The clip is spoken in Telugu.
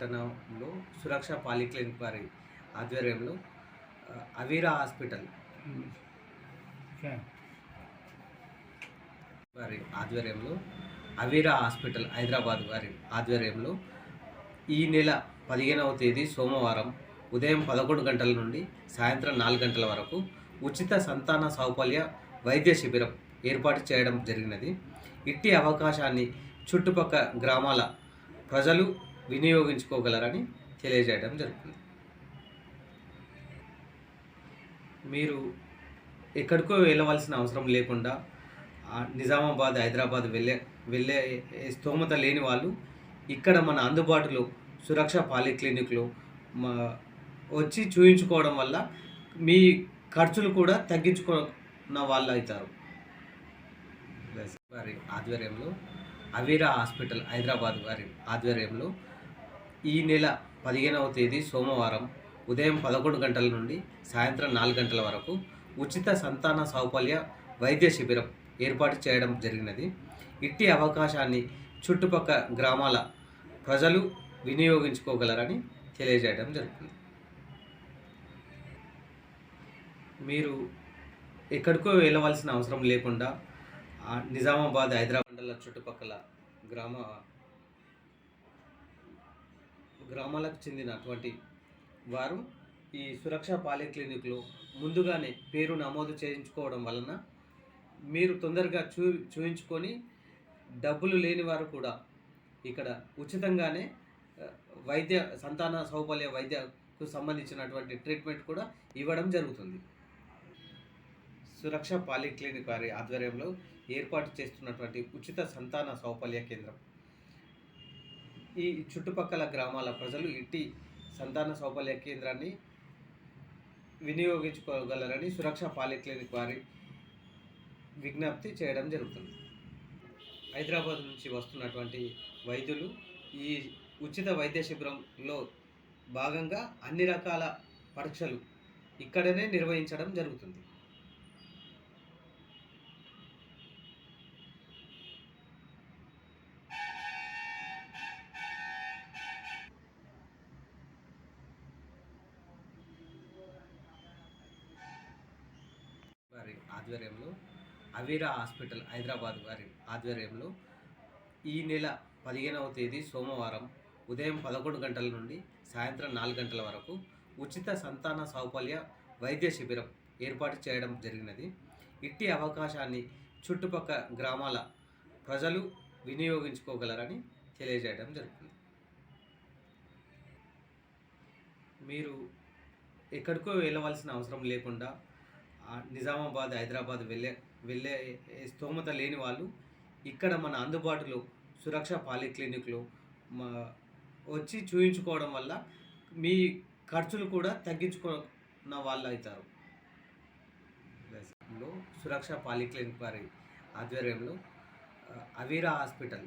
పట్టణంలో సురక్ష పాలిక్లినిక్ వారి ఆధ్వర్యంలో అవీరా హాస్పిటల్ వారి ఆధ్వర్యంలో అవీరా హాస్పిటల్ హైదరాబాద్ వారి ఆధ్వర్యంలో ఈ నెల పదిహేనవ తేదీ సోమవారం ఉదయం పదకొండు గంటల నుండి సాయంత్రం నాలుగు గంటల వరకు ఉచిత సంతాన సౌపల్య వైద్య శిబిరం ఏర్పాటు చేయడం జరిగినది. ఇట్టి అవకాశాన్ని చుట్టుపక్క గ్రామాల ప్రజలు వినియోగించుకోగలరని తెలియజేయడం జరుగుతుంది. మీరు ఎక్కడికో వెళ్ళవలసిన అవసరం లేకుండా నిజామాబాద్ హైదరాబాద్ వెళ్ళే వెళ్ళే స్తోమత లేని వాళ్ళు ఇక్కడ మన అందుబాటులో సురక్ష పాలిక్లినిక్లో మా వచ్చి చూయించుకోవడం వల్ల మీ ఖర్చులు కూడా తగ్గించుకున్న వాళ్ళు అవుతారు. వారి ఆధ్వర్యంలో అవీరా హాస్పిటల్ హైదరాబాద్ వారి ఆధ్వర్యంలో ఈ నెల పదిహేనవ తేదీ సోమవారం ఉదయం పదకొండు గంటల నుండి సాయంత్రం నాలుగు గంటల వరకు ఉచిత సంతాన సౌపల్య వైద్య శిబిరం ఏర్పాటు చేయడం జరిగినది. ఇట్టి అవకాశాన్ని చుట్టుపక్క గ్రామాల ప్రజలు వినియోగించుకోగలరని తెలియజేయడం జరుగుతుంది. మీరు ఎక్కడికో వెళ్ళవలసిన అవసరం లేకుండా నిజామాబాద్ హైదరాబాద్ చుట్టుపక్కల గ్రామ గ్రామాలకు చెందినటువంటి వారు ఈ సురక్ష పాలిక్లినిక్లో ముందుగానే పేరు నమోదు చేయించుకోవడం వలన మీరు తొందరగా చూ చూయించుకొని డబ్బులు లేని వారు కూడా ఇక్కడ ఉచితంగానే వైద్య సంతాన సౌపల్య వైద్యకు సంబంధించినటువంటి ట్రీట్మెంట్ కూడా ఇవ్వడం జరుగుతుంది. సురక్ష పాలిక్లినిక్ వారి ఆధ్వర్యంలో ఏర్పాటు చేస్తున్నటువంటి ఉచిత సంతాన సౌపల్య కేంద్రం. ఈ చుట్టుపక్కల గ్రామాల ప్రజలు ఇట్టి సంతాన సౌపల్య కేంద్రాన్ని వినియోగించుకోగలరని సురక్ష పాలిక్లినిక్ వారి విజ్ఞప్తి చేయడం జరుగుతుంది. హైదరాబాద్ నుంచి వస్తున్నటువంటి వైద్యులు ఈ ఉచిత వైద్య శిబిరంలో భాగంగా అన్ని రకాల పరీక్షలు ఇక్కడనే నిర్వహించడం జరుగుతుంది. ఆధ్వర్యంలో అవీరా హాస్పిటల్ హైదరాబాద్ వారి ఆధ్వర్యంలో ఈ నెల పదిహేనవ తేదీ సోమవారం ఉదయం పదకొండు గంటల నుండి సాయంత్రం నాలుగు గంటల వరకు ఉచిత సంతాన సౌపల్య వైద్య శిబిరం ఏర్పాటు చేయడం జరిగినది. ఇట్టి అవకాశాన్ని చుట్టుపక్కల గ్రామాల ప్రజలు వినియోగించుకోగలరని తెలియజేయడం జరుగుతుంది. మీరు ఎక్కడికో వెళ్ళవలసిన అవసరం లేకుండా నిజామాబాద్ హైదరాబాద్ వెళ్ళే వెళ్ళే స్తోమత లేని వాళ్ళు ఇక్కడ మన అందుబాటులో సురక్ష పాలిక్లినిక్లో మా వచ్చి చూయించుకోవడం వల్ల మీ ఖర్చులు కూడా తగ్గించుకున్న వాళ్ళు అవుతారు. లో సురక్ష పాలిక్లినిక్ వారి ఆధ్వర్యంలో అవీరా హాస్పిటల్.